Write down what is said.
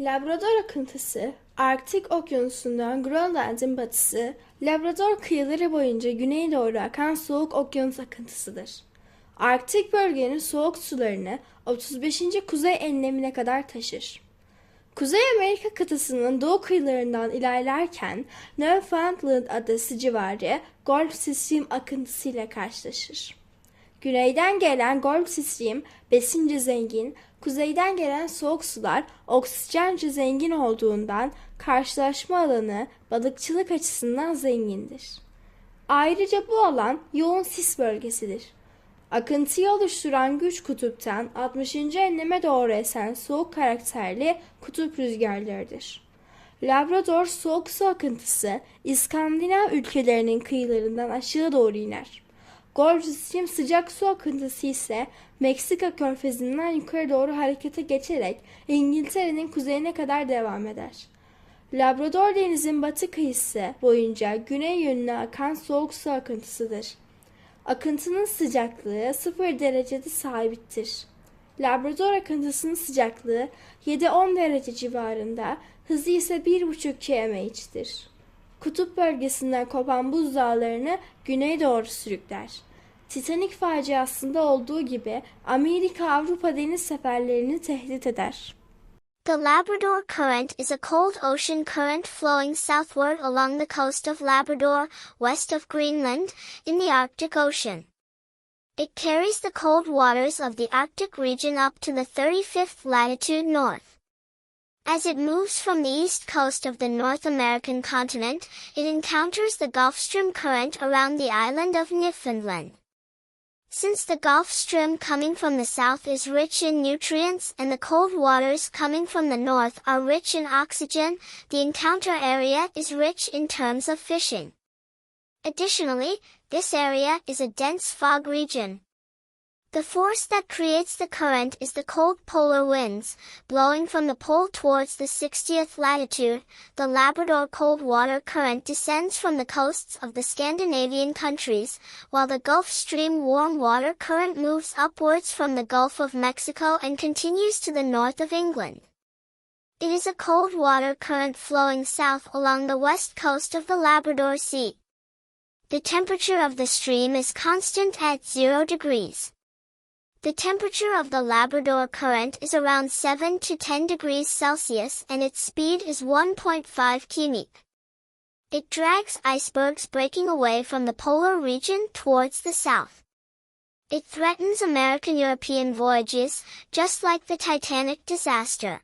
Labrador akıntısı, Arktik Okyanusu'ndan Grönland'in batısı, Labrador kıyıları boyunca güneye doğru akan soğuk okyanus akıntısıdır. Arktik bölgenin soğuk sularını 35. kuzey enlemine kadar taşır. Kuzey Amerika kıtasının doğu kıyılarından ilerlerken Newfoundland adası civarı Gulf Stream akıntısıyla karşılaşır. Güneyden gelen Gulf Stream besince zengin, kuzeyden gelen soğuk sular oksijence zengin olduğundan karşılaşma alanı balıkçılık açısından zengindir. Ayrıca bu alan yoğun sis bölgesidir. Akıntıyı oluşturan güç kutuptan 60. enleme doğru esen soğuk karakterli kutup rüzgarlarıdır. Labrador soğuk su akıntısı İskandinav ülkelerinin kıyılarından aşağı doğru iner. Gulf Stream sıcak su akıntısı ise Meksika körfezinden yukarı doğru harekete geçerek İngiltere'nin kuzeyine kadar devam eder. Labrador denizin batı kıyısı boyunca güney yönüne akan soğuk su akıntısıdır. Akıntının sıcaklığı 0 derecede sabittir. Labrador akıntısının sıcaklığı 7-10 derece civarında, hızı ise 1,5 kmh'tir. Kutup bölgesinden kopan buz dağlarını güneye doğru sürükler. Titanic faciasında olduğu gibi Amerika-Avrupa deniz seferlerini tehdit eder. The Labrador Current is a cold ocean current flowing southward along the coast of Labrador, west of Greenland, in the Arctic Ocean. It carries the cold waters of the Arctic region up to the 35th latitude north. As it moves from the east coast of the North American continent, it encounters the Gulf Stream current around the island of Newfoundland. Since the Gulf Stream coming from the south is rich in nutrients and the cold waters coming from the north are rich in oxygen, the encounter area is rich in terms of fishing. Additionally, this area is a dense fog region. The force that creates the current is the cold polar winds, blowing from the pole towards the 60th latitude. The Labrador cold water current descends from the coasts of the Scandinavian countries, while the Gulf Stream warm water current moves upwards from the Gulf of Mexico and continues to the north of England. It is a cold water current flowing south along the west coast of the Labrador Sea. The temperature of the stream is constant at 0 degrees. The temperature of the Labrador current is around 7 to 10 degrees Celsius and its speed is 1.5 km. It drags icebergs breaking away from the polar region towards the south. It threatens American-European voyages, just like the Titanic disaster.